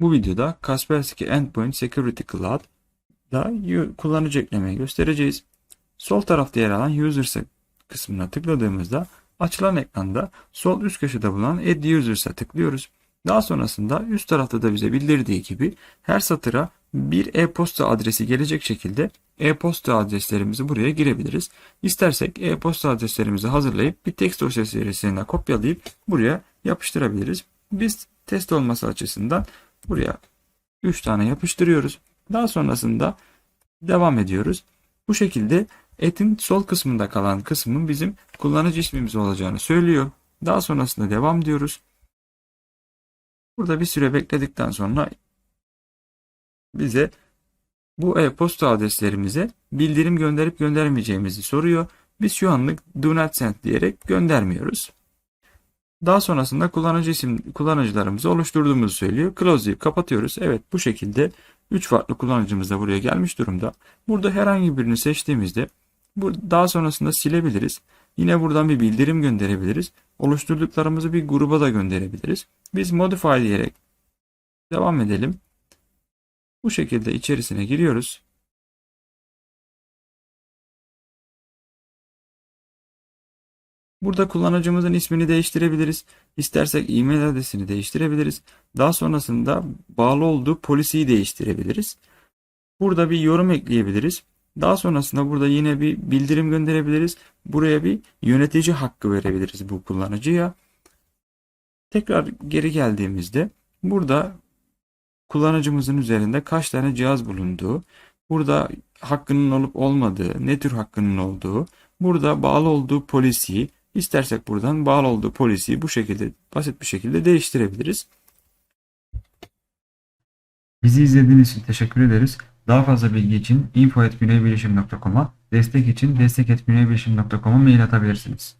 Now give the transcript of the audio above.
Bu videoda Kaspersky Endpoint Security Cloud'da kullanıcı eklemeyi göstereceğiz. Sol tarafta yer alan Users kısmına tıkladığımızda açılan ekranda sol üst köşede bulunan Add Users'a tıklıyoruz. Daha sonrasında üst tarafta da bize bildirdiği gibi her satıra bir e-posta adresi gelecek şekilde e-posta adreslerimizi buraya girebiliriz. İstersek e-posta adreslerimizi hazırlayıp bir text dosyası içerisine kopyalayıp buraya yapıştırabiliriz. Biz test olması açısından buraya 3 tane yapıştırıyoruz. Daha sonrasında devam ediyoruz. Bu şekilde etin sol kısmında kalan kısmın bizim kullanıcı ismimiz olacağını söylüyor. Daha sonrasında devam diyoruz. Burada bir süre bekledikten sonra bize bu e-posta adreslerimize bildirim gönderip göndermeyeceğimizi soruyor. Biz şu anlık do not send diyerek göndermiyoruz. Daha sonrasında kullanıcı isim kullanıcılarımızı oluşturduğumuzu söylüyor. Close kapatıyoruz. Evet bu şekilde 3 farklı kullanıcımız da buraya gelmiş durumda. Burada herhangi birini seçtiğimizde daha sonrasında silebiliriz. Yine buradan bir bildirim gönderebiliriz. Oluşturduklarımızı bir gruba da gönderebiliriz. Biz modify diyerek devam edelim. Bu şekilde içerisine giriyoruz. Burada kullanıcımızın ismini değiştirebiliriz. İstersek e-mail adresini değiştirebiliriz. Daha sonrasında bağlı olduğu polisiyi değiştirebiliriz. Burada bir yorum ekleyebiliriz. Daha sonrasında burada yine bir bildirim gönderebiliriz. Buraya bir yönetici hakkı verebiliriz bu kullanıcıya. Tekrar geri geldiğimizde burada kullanıcımızın üzerinde kaç tane cihaz bulunduğu, burada hakkının olup olmadığı, ne tür hakkının olduğu, burada bağlı olduğu polisiyi, istersek buradan bağlı olduğu polisiyi bu şekilde basit bir şekilde değiştirebiliriz. Bizi izlediğiniz için teşekkür ederiz. Daha fazla bilgi için info.güneybilişim.com'a, destek için destek.güneybilişim.com'a mail atabilirsiniz.